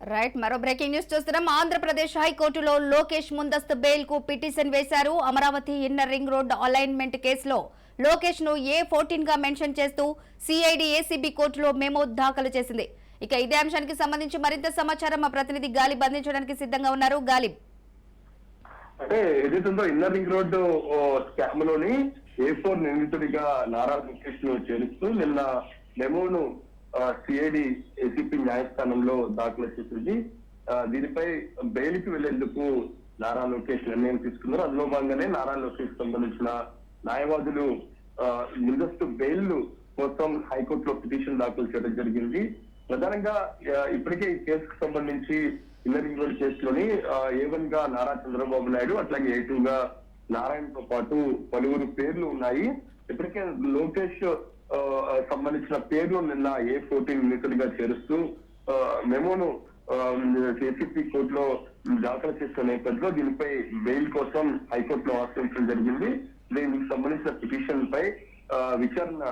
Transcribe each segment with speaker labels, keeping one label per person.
Speaker 1: Right మరో breaking news చూస్తున్నాం. ఆంధ్రప్రదేశ్ హైకోర్టులో లోకేష్ ముందస్తు బెయిల్కు పిటిషన్ వేశారు. Amaravati inner ring road alignment కేసులో లోకేష్ను ఏ ఫోర్టీన్గా మెన్షన్ చేస్తూ సిఐడి ఏసీబీ కోర్టులో మెమో దాఖలు చేసింది. ఇక ఇదే అంశానికి సంబంధించి మరింత సమాచారం మా ప్రతినిధి గాలి బంధించడానికి సిద్ధంగా ఉన్నారు. గాలి.
Speaker 2: అంటే ఏదైతుందో ఇన్నర్ రింగ్ రోడ్డు స్కామ్లోని ఏ ఫోర్ నిందితుడిగా నారా లోకేష్ను చేరుస్తూ నిన్న మెమోను సిఐడి ఏసీపీ న్యాయస్థానంలో దాఖలు చేసింది దీనిపై బెయిల్కి వెళ్ళేందుకు నారా లోకేష్ నిర్ణయం తీసుకున్నారు. అందులో భాగంగానే నారా లోకేష్ సంబంధించిన న్యాయవాదులు ఆ, ముందస్తు బెయిల్ కోసం హైకోర్టులో పిటిషన్ దాఖలు చేయడం జరిగింది. ప్రధానంగా ఇప్పటికే ఈ కేసుకు సంబంధించి ఇన్నరింగ్ కేసులోని ఏ వన్గా నారా చంద్రబాబు నాయుడు అట్లాగే ఏ టూ గా నారాయణతో పాటు పలువురు పేర్లు ఉన్నాయి. ఇప్పటికే లోకేష్ సంబంధించిన పేర్లు నిన్న ఏ ఫోర్టీన్ నిధులుగా చేరుస్తూ ఆ, మెమోను ఏసీపీ కోర్టులో దాఖలు చేసిన నేపథ్యంలో దీనిపై బెయిల్ కోసం హైకోర్టులో ఆశ్రయించడం జరిగింది. దీనికి సంబంధించిన పిటిషన్ పై ఆ, విచారణ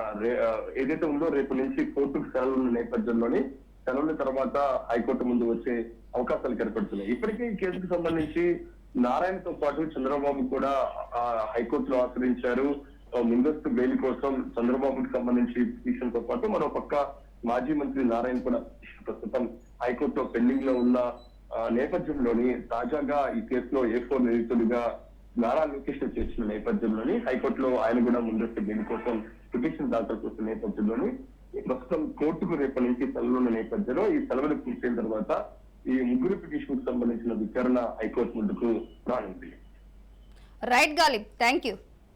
Speaker 2: ఏదైతే ఉందో రేపు నుంచి కోర్టుకు సెలవున్న నేపథ్యంలోని సెలవుల తర్వాత హైకోర్టు ముందు వచ్చే అవకాశాలు కనపడుతున్నాయి ఇప్పటికే ఈ కేసుకు సంబంధించి నారాయణతో పాటు చంద్రబాబు కూడా హైకోర్టులో ఆశ్రయించారు. ముందస్తు బెయిల్ కోసం చంద్రబాబుకి సంబంధించి పిటిషన్తో పాటు మరో పక్క మాజీ మంత్రి నారాయణ కూడా ప్రస్తుతం హైకోర్టులో పెండింగ్లో ఉన్న నేపథ్యంలోని తాజాగా ఈ కేసులో ఏ ఫోర్ నిందితుడిగా నారా లోకేష్ చేసిన చేర్చిన నేపథ్యంలోని హైకోర్టులో ఆయన కూడా ముందస్తు బెయిల్ కోసం పిటిషన్ దాఖలు చేసిన నేపథ్యంలోని ప్రస్తుతం కోర్టుకు రేపటి నుంచి సెలవులున్న నేపథ్యంలో ఈ సెలవులు పూర్తయిన తర్వాత ఈ ముగ్గురు పిటిషన్కు సంబంధించిన విచారణ హైకోర్టు ముందుకు రానుంది.
Speaker 1: Right Ghalib thank you